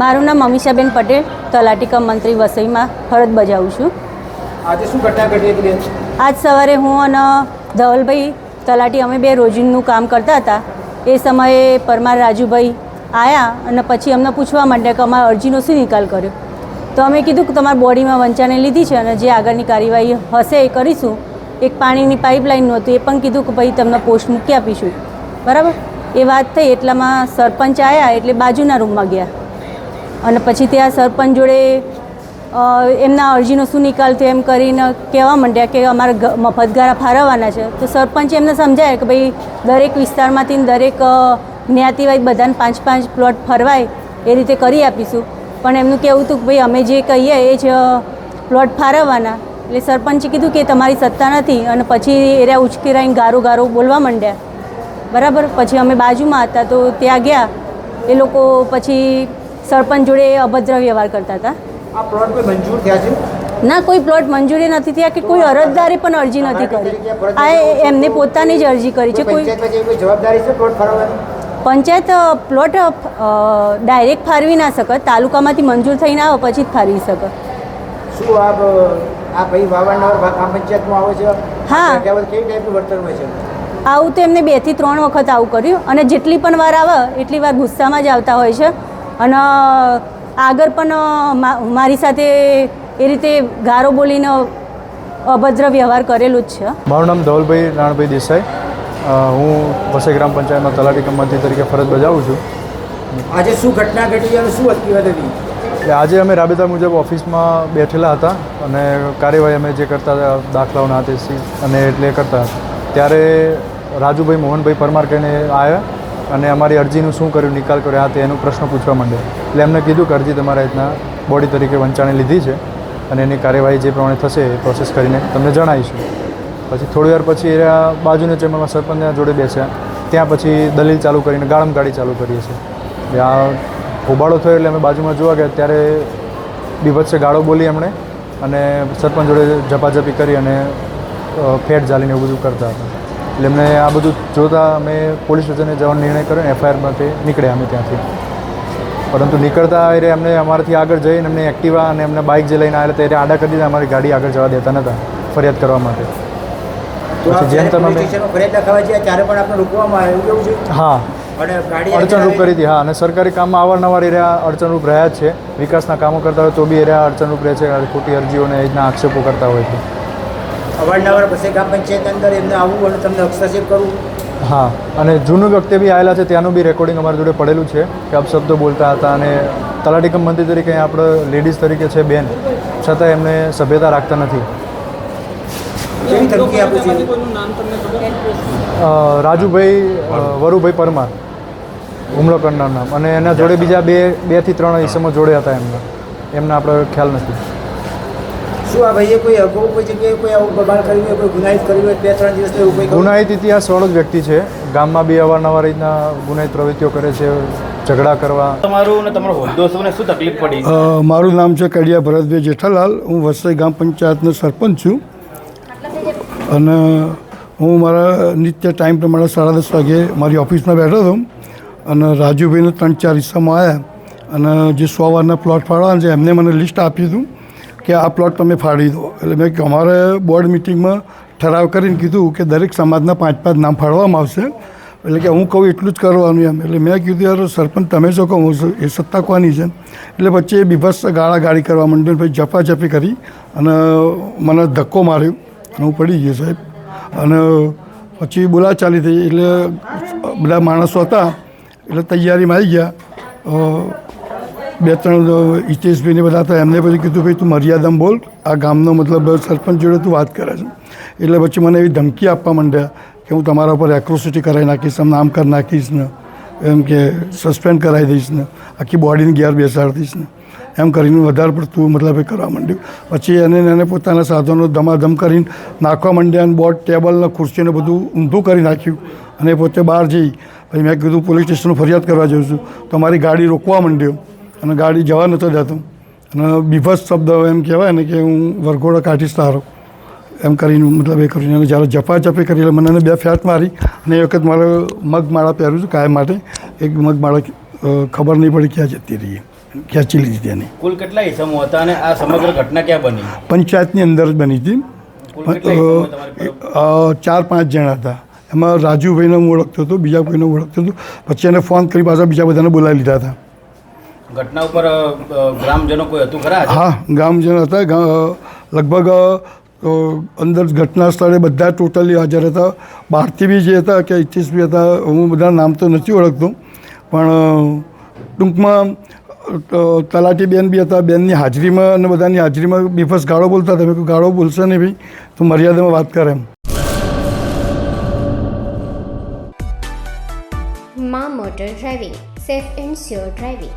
મારું નામ અમીષાબેન પટેલ તલાટી કમ મંત્રી વસઈમાં ફરજ બજાવું છું. આજે શું ઘટના ઘટી આજ સવારે હું અને ધવલભાઈ તલાટી અમે બે રોજિંદનું કામ કરતા હતા. એ સમયે પરમાર રાજુભાઈ આવ્યા અને પછી અમને પૂછવા માંડ્યા કે અમારા અરજીનો શું નિકાલ કર્યો. તો અમે કીધું કે તમારી બોડીમાં વંચાને લીધી છે અને જે આગળની કાર્યવાહી હશે એ કરીશું. એક પાણીની પાઇપલાઇનનું હતું એ પણ કીધું કે ભાઈ તમને પોસ્ટ મૂકી આપીશું. બરાબર? એ વાત થઈ એટલામાં સરપંચ આવ્યા એટલે બાજુના રૂમમાં ગયા. અને પછી ત્યાં સરપંચ જોડે એમના અરજીનો શું નિકાલ થયો એમ કરીને કહેવા માંડ્યા કે અમારે મફતગારા ફાળવવાના છે. તો સરપંચ એમને સમજાય કે ભાઈ દરેક વિસ્તારમાંથી દરેક જ્ઞાતિવાય બધાને પાંચ પાંચ પ્લોટ ફરવાય એ રીતે કરી આપીશું. પણ એમનું કહેવું હતું કે ભાઈ અમે જે કહીએ એ જ પ્લોટ ફાળવવાના. એટલે સરપંચે કીધું કે તમારી સત્તા નથી અને પછી એર્યા ઉચકેરાઈને ગારો ગારો બોલવા માંડ્યા. બરાબર? પછી અમે બાજુમાં હતા તો ત્યાં ગયા. એ લોકો પછી સરપંચ જોડે અભદ્ર વ્યવહાર કરતા હતા. આ પ્લોટ કોઈ મંજૂર થયા છે? ના કોઈ પ્લોટ મંજૂરી નથી થયા કે કોઈ અરજદારે પણ અરજી નથી કરી. આ એ- એમને પોતાની જ અરજી કરી છે. કોઈ કોઈ પંચાયતમાં જેવી કોઈ જવાબદારી છે પ્લોટ ફાળવવાની? પંચાયત પ્લોટ ડાયરેક્ટ ફાળવી ના શકે તાલુકામાંથી મંજૂર થઈને આવે પછી જ ફાળવી શકે શું આપ આ ભાઈ વાવણનગર ગ્રામ પંચાયતમાં આવે છે? હા. કેવી ટાઈપનું વર્તન હોય છે? આવું તો એમને બેથી ત્રણ વખત આવું કર્યું. અને જેટલી પણ વાર આવે એટલી વાર ગુસ્સામાં જ આવતા હોય છે. અને આગળ પણ મા- મારી સાથે એ રીતે ગારો બોલીને અભદ્ર વ્યવહાર કરેલું જ છે. મારું નામ ધવલભાઈ રાણભાઈ દેસાઈ. હું વસઈ ગ્રામ પંચાયતમાં તલાટી કમ તરીકે ફરજ બજાવું છું. આજે શું ઘટના ઘટી અને શું હકીકત હતી? એટલે આજે અમે રાબેતા મુજબ ઓફિસમાં બેઠેલા હતા અને કાર્યવાહી અમે જે કરતા હતા દાખલાઓના હાથે સી અને એટલે કરતા હતા. ત્યારે રાજુભાઈ મોહનભાઈ પરમાર કહીને આવ્યા. અને અમારી અરજીનું શું કર્યું, નિકાલ કર્યો, આ તે એનો પ્રશ્ન પૂછવા માંડ્યો. એટલે એમને કીધું કે અરજી તમારા રીતના બોડી તરીકે વંચાણે લીધી છે અને એની કાર્યવાહી જે પ્રમાણે થશે એ પ્રોસેસ કરીને તમને જણાવીશું. પછી થોડી વાર પછી એ બાજુની ચેમ્બરમાં સરપંચના જોડે બેસ્યા. ત્યાં પછી દલીલ ચાલુ કરીને ગાળમ ગાડી ચાલુ કરીએ છીએ. આ હોબાળો થયો એટલે અમે બાજુમાં જોવા ગયા, ત્યારે બીભત્સે ગાળો બોલી એમણે અને સરપંચ જોડે ઝપાઝપી કરી અને ફેટ ઝાલીને એવું બધું કરતા હતા. એટલે અમને આ બધું જોતાં અમે પોલીસ સ્ટેશને જવાનો નિર્ણય કર્યો ને એફઆઈઆરમાંથી નીકળ્યા અમે ત્યાંથી. પરંતુ નીકળતા એટલે અમને અમારાથી આગળ જઈને એમને એક્ટિવા અને એમને બાઇક જે લઈને આવેલા ત્યારે આડા કરી દીધા અમારી ગાડી આગળ જવા દેતા નહોતા ફરિયાદ કરવા માટે. તો પછી જેમ તમે હા. અડચણરૂપ કરી હતી હા. અને સરકારી કામમાં અવારનવાર એ અડચણરૂપ રહ્યા જ છે. વિકાસના કામો કરતા હોય તો બી એ રહ્યા અડચણરૂપ રહે છે ખોટી અરજીઓને એ રીતના આક્ષેપો કરતા હોય છે. અવારનવાર પછી ગ્રામ પંચાયત અંદર એમને આવવું અને તમને હસ્તક્ષેપ કરવું. હા અને જૂનું વખતે બી આવેલા છે ત્યાંનું બી રેકોર્ડિંગ અમારી જોડે પડેલું છે કે અપશબ્દો બોલતા હતા અને તલાટી કમ મંત્રી તરીકે આપણે લેડીઝ તરીકે છે બેન છતાં એમને સભ્યતા રાખતા નથી. કેવી ધમકી આપું રાજુભાઈ વરુભાઈ પરમાર હુમલો કરનાર નામ. અને એના જોડે બીજા બે બેથી ત્રણ ઇસમો જોડે હતા એમના. એમના આપણે ખ્યાલ નથી. શું આ ભાઈએ કોઈ અગાઉ કોઈ જગ્યાએ કોઈ આવું બબાલ કર્યું હોય કોઈ ગુનાહિત કર્યું હોય બે ત્રણ દિવસ એવું કોઈ ગુનાહિત ઇતિહાસવાળો જ વ્યક્તિ છે. ગામમાં બી અવારનવાર રીતના ગુનાહિત પ્રવૃત્તિઓ કરે છે ઝઘડા કરવા. તમારું ને તમારો દોસ્તોને શું તકલીફ પડી? મારું નામ છે કડિયા ભરતભાઈ જેઠાલાલ. હું વસઈ ગામ પંચાયતનો સરપંચ છું. અને હું મારા નિત્ય ટાઈમ પ્રમાણે સાડા દસ વાગે મારી ઓફિસમાં બેઠો હતો. અને રાજુભાઈને ત્રણ ચાર હિસ્સામાં આવ્યા અને જે સો વારના પ્લોટ ફાળવાના છે એમને મને લિસ્ટ આપ્યું હતું કે આ પ્લોટ તમે ફાળી દો. એટલે મેં અમારે બોર્ડ મિટિંગમાં ઠરાવ કરીને કીધું કે દરેક સમાજના પાંચ પાંચ નામ ફાળવામાં આવશે. એટલે કે હું કહું એટલું જ કરવાનું એમ. એટલે મેં કીધું, યાર, સરપંચ, તમે શું કહો? એ સત્તા કોની છે? એટલે પછી એ બીભત્સ ગાળા ગાળી કરવા માંડ્યો પછી ઝપાઝપી કરી અને મને ધક્કો માર્યો અને હું પડી ગયો સાહેબ. અને પછી બોલા ચાલી થઈ. એટલે બધા માણસો હતા, એટલે તૈયારીમાં આવી ગયા. બે ત્રણ હિતેશભાઈને બધા હતા એમને પછી કીધું, ભાઈ, તું મર્યાદામાં બોલ. આ ગામનો મતલબ સરપંચ જોડે તું વાત કરે છે. એટલે પછી મને એવી ધમકી આપવા માંડ્યા કે હું તમારા ઉપર એક્રોસિટી કરાવી નાખીશ, આમ નામ કરી નાખીશ ને, એમ કે સસ્પેન્ડ કરાવી દઈશ ને, આખી બોડીને ગેર બેસાડી દઈશ ને. એમ કરીને વધારે પડતું મતલબ એ કરવા માંડ્યું. પછી એને એને પોતાના સાધનો ધમાધમ કરીને નાખવા માંડ્યા અને બોર્ડ ટેબલ ને ખુરશીને બધું ઊંધું કરી નાખ્યું. અને પોતે બહાર જઈ, પછી મેં કીધું, પોલીસ સ્ટેશન ફરિયાદ કરવા જાઉં છું. તો મારી ગાડી રોકવા માંડ્યો. અને ગાડી જવા નહોતો જતો અને બીભત્સ શબ્દ એમ કહેવાય ને કે હું વરઘોડો કાઢીશ તારો. એમ કરીને મતલબ એ કરીને જ્યારે ઝપાઝપી કરી એટલે મને બે ફેટ મારી અને એ વખત મારે મગમાળા પહેરું છું કાયમ માટે. એક મગમાળા ખબર નહીં પડી ક્યાં જતી રહી. ખેંચી લીધી તેને કુલ કેટલા ઇસમો હતા અને આ સમગ્ર ઘટના ક્યાં બની? પંચાયતની અંદર જ બની હતી. ચાર પાંચ જણા હતા. એમાં રાજુભાઈને હું ઓળખતો હતો બીજા કોઈને ઓળખતો હતો. પછી એને ફોન કરી પાછા બીજા બધાને બોલાવી લીધા હતા. ઘટના ઉપર ગ્રામજનો કોઈ હતું ખરા હા ગ્રામજનો હતા. લગભગ અંદર ઘટના સ્થળે બધા ટોટલી હાજર હતા. બહારથી બી જે હતા કે અહીંથી બી હતા હું બધા નામ તો નથી ઓળખતો. પણ ટૂંકમાં તલાટી બેન બી હતા. બેનની હાજરીમાં અને બધાની હાજરીમાં બેફસ ગાળો બોલતા હતા. મેં ગાળો બોલશે નહીં ભાઈ તો મર્યાદામાં વાત કરે એમ. મા motor driving safe and sure driving.